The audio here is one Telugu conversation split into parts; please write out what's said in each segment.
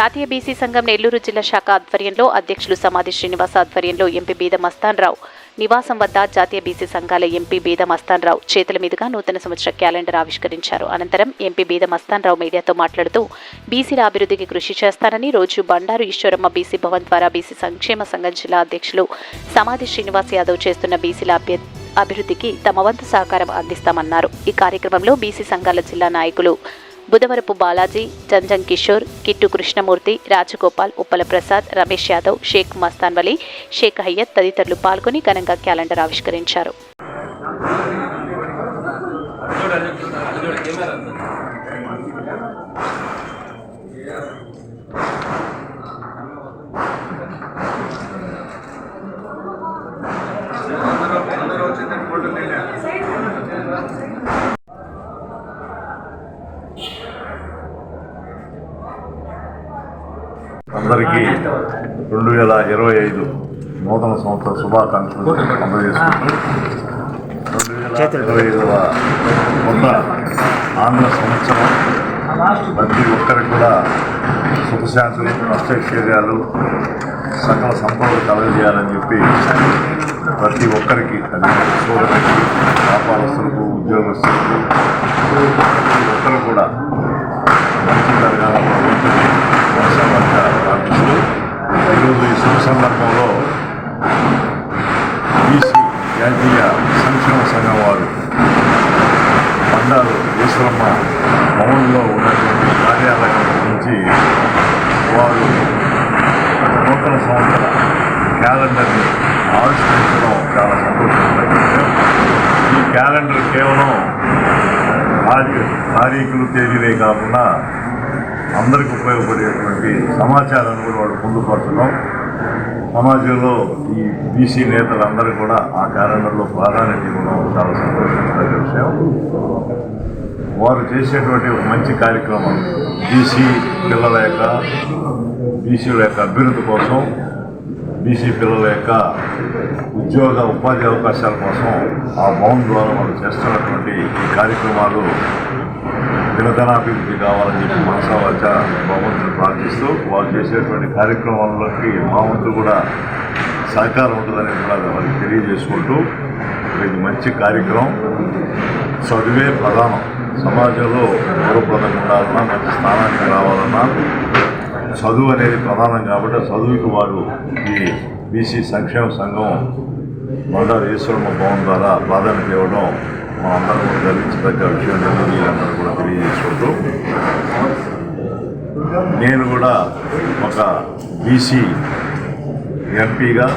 జాతీయ బీసీ సంఘం నెల్లూరు జిల్లా శాఖ ఆధ్వర్యంలో అధ్యక్షులు సమాధి శ్రీనివాస్ ఆధ్వర్యంలో ఎంపీ బీద మస్తాన్రావు. నివాసం వద్ద జాతీయ బీసీ సంఘాల ఎంపీ బీద మస్తాన్రావు చేతుల మీదుగా నూతన సంవత్సర క్యాలెండర్ ఆవిష్కరించారు. అనంతరం ఎంపీ బీద మస్తాన్రావు మీడియాతో మాట్లాడుతూ బీసీల అభివృద్ధికి కృషి చేస్తానని రోజు బండారు ఈశ్వరమ్మ బీసీ భవన్ ద్వారా బీసీ సంక్షేమ సంఘం జిల్లా అధ్యక్షులు సమాధి శ్రీనివాస్ యాదవ్ చేస్తున్న బీసీల అభ్య అభివృద్ధికి తమ వంతు సహకారం అందిస్తామన్నారు. ఈ కార్యక్రమంలో బీసీ సంఘాల జిల్లా నాయకులు బుధవరపు బాలాజీ జంజం కిషోర్ కిట్టు కృష్ణమూర్తి రాజగోపాల్ ఉప్పల ప్రసాద్ రమేష్ యాదవ్ షేక్ మస్తాన్ వలీ షేక్ హయ్యత్ తదితరులు పాల్గొని ఘనంగా క్యాలెండర్ ఆవిష్కరించారు. అందరికీ రెండు వేల ఇరవై ఐదు నూతన సంవత్సర శుభాకాంక్షలు అందజేస్తున్నాను రెండు వేల ఇరవై ఐదవ కొత్త ఆంధ్ర సంవత్సరం. ప్రతి ఒక్కరికి కూడా సుఖశాంతులు అష్టైశ్వర్యాలు సకల సంపదలు కలగజేయాలని చెప్పి ప్రతి ఒక్కరికి అది సోదరులకి వ్యాపారస్తులకు ఉద్యోగస్తులకు ప్రతి ఒక్కరు కూడా మంచి జరగాలని భగవంతుని వర్షాలంతా ప్రార్థిస్తూ ఈరోజు ఈ శుభ సందర్భంలో బీసీ జాతీయ సంక్షేమ సంఘం వారు బండారు ఈశ్వరమ్మ భవన్లో ఉన్నటువంటి కార్యాలయం నుంచి వారు నూతన సంవత్సర క్యాలెండర్ని ఆవిష్కరించడం చాలా సంతోషంగా ఈ క్యాలెండర్ కేవలం తారీఖులు తేదీలే కాకుండా అందరికి ఉపయోగపడేటువంటి సమాచారాన్ని కూడా వాడు పొందుపరచడం. సమాజంలో ఈ బీసీ నేతలందరూ కూడా ఆ క్యాలెండర్లో ప్రాధాన్యత ఇవ్వడం చాలా సంతోషించదగ్గ విషయం. వారు చేసేటువంటి ఒక మంచి కార్యక్రమం బీసీ పిల్లల యొక్క బీసీల యొక్క అభివృద్ధి కోసం బీసీ పిల్లల యొక్క ఉద్యోగ ఉపాధి అవకాశాల కోసం ఆ భవన్ ద్వారా వాళ్ళు చేస్తున్నటువంటి ఈ కార్యక్రమాలు దినదనాభివృద్ధి కావాలని చెప్పి మనసా వచ్చ భగవంతుని ప్రార్థిస్తూ వాళ్ళు చేసేటువంటి కార్యక్రమాల్లోకి మా వంతు కూడా సహకారం ఉంటుందని కూడా వాళ్ళకి తెలియజేసుకుంటూ ఇది మంచి కార్యక్రమం. చదువే ప్రధానం. సమాజంలో గౌరవప్రదంగా ఉండాలన్నా మంచి స్థానానికి రావాలన్నా చదువు అనేది ప్రధానం కాబట్టి చదువుకి వారు ఈ బీసీ సంక్షేమ సంఘం మండల ఈశ్వరమ్మ భవన్ ద్వారా ప్రాధాన్యత ఇవ్వడం మా అందరం కూడా గర్వించదగ్గ విషయం వీళ్ళందరూ కూడా తెలియజేసుకుంటూ నేను కూడా ఒక బీసీ ఎంపీగా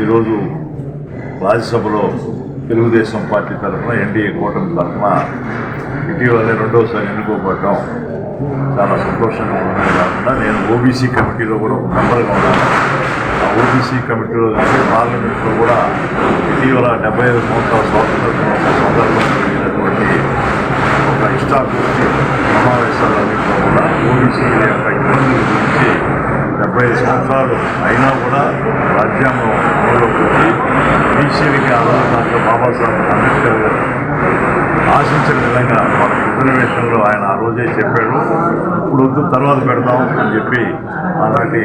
ఈరోజు రాజ్యసభలో తెలుగుదేశం పార్టీ తరఫున ఎన్డీఏ కూటమి తరఫున ఇటీవలే రెండోసారి ఎన్నుకోబడ్డం. చాలా సంతోషంగా ఉండడమే కాకుండా నేను ఓబీసీ కమిటీలో కూడా ఒక మెంబర్గా ఉన్నాను. ఆ ఓబీసీ కమిటీలో కానీ పార్లమెంట్లో కూడా ఇటీవల డెబ్బై ఐదు సంవత్సరాల స్వాతంత్ర దినోత్సవ సందర్భంగా జరిగినటువంటి ఒక ఇష్టాభివృద్ధి సమావేశాలన్నింటిలో కూడా ఓబీసీ యొక్క ఇబ్బందుల గురించి డెబ్బై ఐదు సంవత్సరాలు అయినా కూడా రాజ్యాంగం అమలులోకి వచ్చి బీసీలకి దాంట్లో బాబాసాహెబ్ అంబేద్కర్ గారు ఆశించిన విధంగా మన రిజర్వేషన్లో ఆయన ఆ రోజే చెప్పాడు. ఇప్పుడు వద్దు తర్వాత పెడతాం అని చెప్పి అలాంటి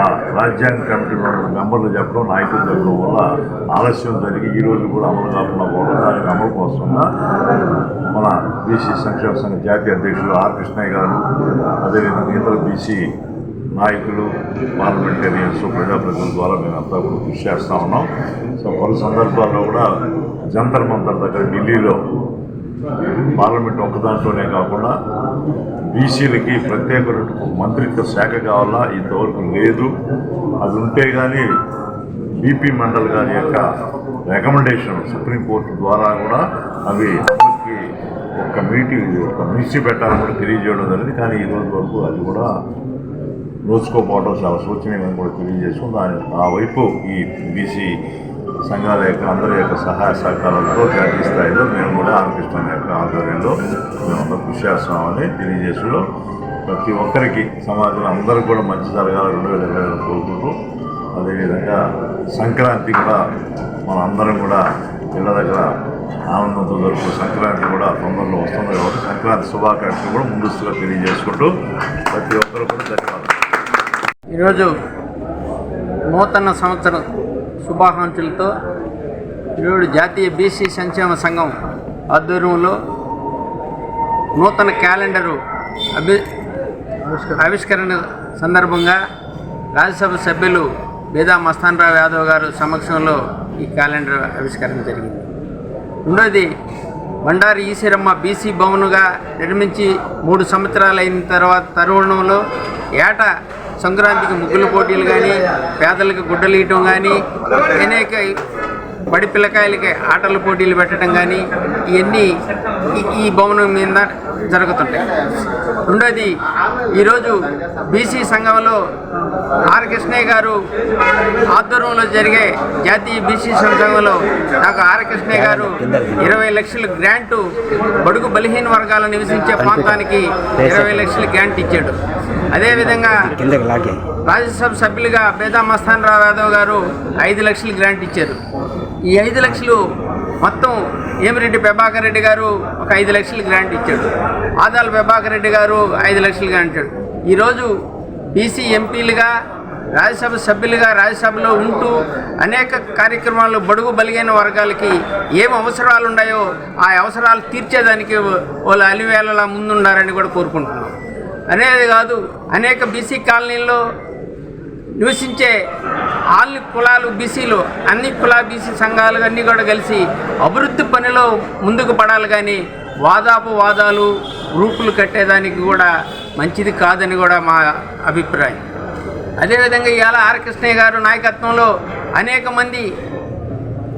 ఆ రాజ్యాంగ కమిటీలో మెంబర్లు చెప్పడం నాయకులు చెప్పడం వల్ల ఆలస్యం జరిగి ఈ రోజు కూడా అమలు కాకుండా పోవడం దానికి అమలు కోసంగా మన బీసీ సంక్షేమ సంఘ జాతీయ అధ్యక్షులు ఆర్ కృష్ణయ్య గారు అదేవిధంగా ఇతర బీసీ నాయకులు పార్లమెంటేరియన్స్ ప్రజాప్రతినిధుల ద్వారా మేమంతా కూడా కృషి చేస్తూ ఉన్నాం. సో పలు సందర్భాల్లో కూడా జంతర్ మంతర్ దగ్గర ఢిల్లీలో పార్లమెంట్ ఒక్క దాంట్లోనే కాకుండా బీసీలకి ప్రత్యేక మంత్రిత్వ శాఖ కావాలా? ఇంతవరకు లేదు. అది ఉంటే కానీ బీపీ మండల్ గారి యొక్క రికమెండేషన్ సుప్రీంకోర్టు ద్వారా కూడా అవి అమలుకి ఒక మీటింగ్ ఒక మినిస్ట్రీ పెట్టాలని కూడా తెలియజేయడం జరిగింది. కానీ ఈ రోజు వరకు అది కూడా నోచుకోపోవడం చాలా శోచనీయమని కూడా తెలియజేసుకుంది. దాని ఆ వైపు ఈ బీసీ సంఘాల యొక్క అందరి యొక్క సహాయ సహకారాలతో జాతీయ స్థాయిలో మేము కూడా ఆర్కెస్ట్రా యొక్క ఆధ్వర్యంలో మేము కృషి చేస్తున్నామని తెలియజేసుడు ప్రతి ఒక్కరికి సమాజంలో అందరూ కూడా మంచి జరగాలి రెండు వేల ఇరవై కోరుకుంటూ అదేవిధంగా సంక్రాంతి కూడా మన అందరం కూడా ఇళ్ళ దగ్గర ఆనందంతో జరుపుకునే సంక్రాంతి కూడా తొందరలో వస్తుంది కాబట్టి సంక్రాంతి శుభాకాంక్షలు కూడా ముందస్తుగా తెలియజేసుకుంటూ ప్రతి ఒక్కరు కూడా ధన్యవాదాలు. ఈరోజు నూతన సంవత్సరం శుభాకాంక్షలతో ఈరోజు జాతీయ బీసీ సంక్షేమ సంఘం ఆధ్వర్యంలో నూతన క్యాలెండరు అభి ఆవిష్కరణ సందర్భంగా రాజ్యసభ సభ్యులు బేదా మస్తాన్రావు యాదవ్ గారు సమక్షంలో ఈ క్యాలెండర్ ఆవిష్కరణ జరిగింది. రెండోది బండారి ఈశ్వరమ్మ బీసీ భవనుగా నిర్మించి మూడు సంవత్సరాలు అయిన తర్వాత తరుణంలో ఏటా సంక్రాంతికి ముగ్గుల పోటీలు కానీ పేదలకు గుడ్డలు ఇవ్వటం కానీ అనేక బడి పిల్లకాయలకి ఆటల పోటీలు పెట్టడం కానీ ఇవన్నీ ఈ- భవనం మీద జరుగుతుంటాయి. రెండోది ఈరోజు బీసీ సంఘంలో ఆర్ కృష్ణయ్య గారు ఆధ్వర్యంలో జరిగే జాతీయ బీసీ సంఘంలో నాకు ఆర్ కృష్ణయ్య గారు ఇరవై లక్షల గ్రాంటు బడుగు బలహీన వర్గాలు నివసించే ప్రాంతానికి ఇరవై లక్షల గ్రాంట్ ఇచ్చాడు. అదేవిధంగా రాజ్యసభ సభ్యులుగా బేదా మస్తాన్ రావు యాదవ్ గారు ఐదు లక్షలు గ్రాంట్ ఇచ్చారు. ఈ ఐదు లక్షలు మొత్తం ఏమిరెడ్డి ప్రభాకర్ రెడ్డి గారు ఒక ఐదు లక్షలు గ్రాంట్ ఇచ్చాడు. ఆదాల ప్రభాకర్ రెడ్డి గారు ఐదు లక్షలు గ్రాంట్ ఇచ్చాడు. ఈరోజు బీసీ ఎంపీలుగా రాజ్యసభ సభ్యులుగా రాజ్యసభలో ఉంటూ అనేక కార్యక్రమాలు బడుగు బలిగైన వర్గాలకి ఏం అవసరాలు ఉన్నాయో ఆ అవసరాలు తీర్చేదానికి వాళ్ళు అలివేళలా ముందుండారని కూడా కోరుకుంటున్నాం. అనేది కాదు అనేక బీసీ కాలనీల్లో నివసించే అన్ని కులాలు బీసీలు అన్ని కులా బీసీ సంఘాలు అన్నీ కూడా కలిసి అభివృద్ధి పనిలో ముందుకు పడాలి కానీ వాదాపు వాదాలు గ్రూపులు కట్టేదానికి కూడా మంచిది కాదని కూడా మా అభిప్రాయం. అదేవిధంగా ఇవాళ ఆర్ కృష్ణయ్య గారు నాయకత్వంలో అనేక మంది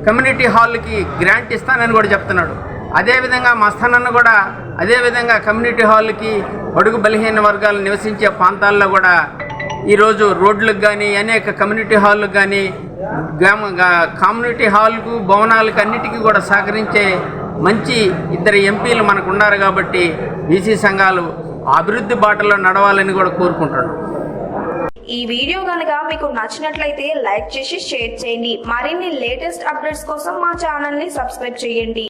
కమ్యూనిటీ హాల్కి గ్రాంట్ ఇస్తానని కూడా చెప్తున్నాడు. అదేవిధంగా మస్తానన్న కూడా అదేవిధంగా కమ్యూనిటీ హాల్కి బడుగు బలహీన వర్గాలు నివసించే ప్రాంతాల్లో కూడా ఈరోజు రోడ్లకు కానీ అనేక కమ్యూనిటీ హాల్లకు కానీ గ్రామ కమ్యూనిటీ హాల్కు భవనాలకు అన్నిటికీ కూడా సహకరించే మంచి ఇద్దరు ఎంపీలు మనకు ఉన్నారు కాబట్టి బీసీ సంఘాలు అభివృద్ధి బాటలో నడవాలని కూడా కోరుకుంటున్నాను ఈ వీడియో కనుక మీకు నచ్చినట్లయితే లైక్ చేసి షేర్ చేయండి. మరిన్ని లేటెస్ట్ అప్డేట్స్ కోసం మా ఛానల్ని సబ్స్క్రైబ్ చేయండి.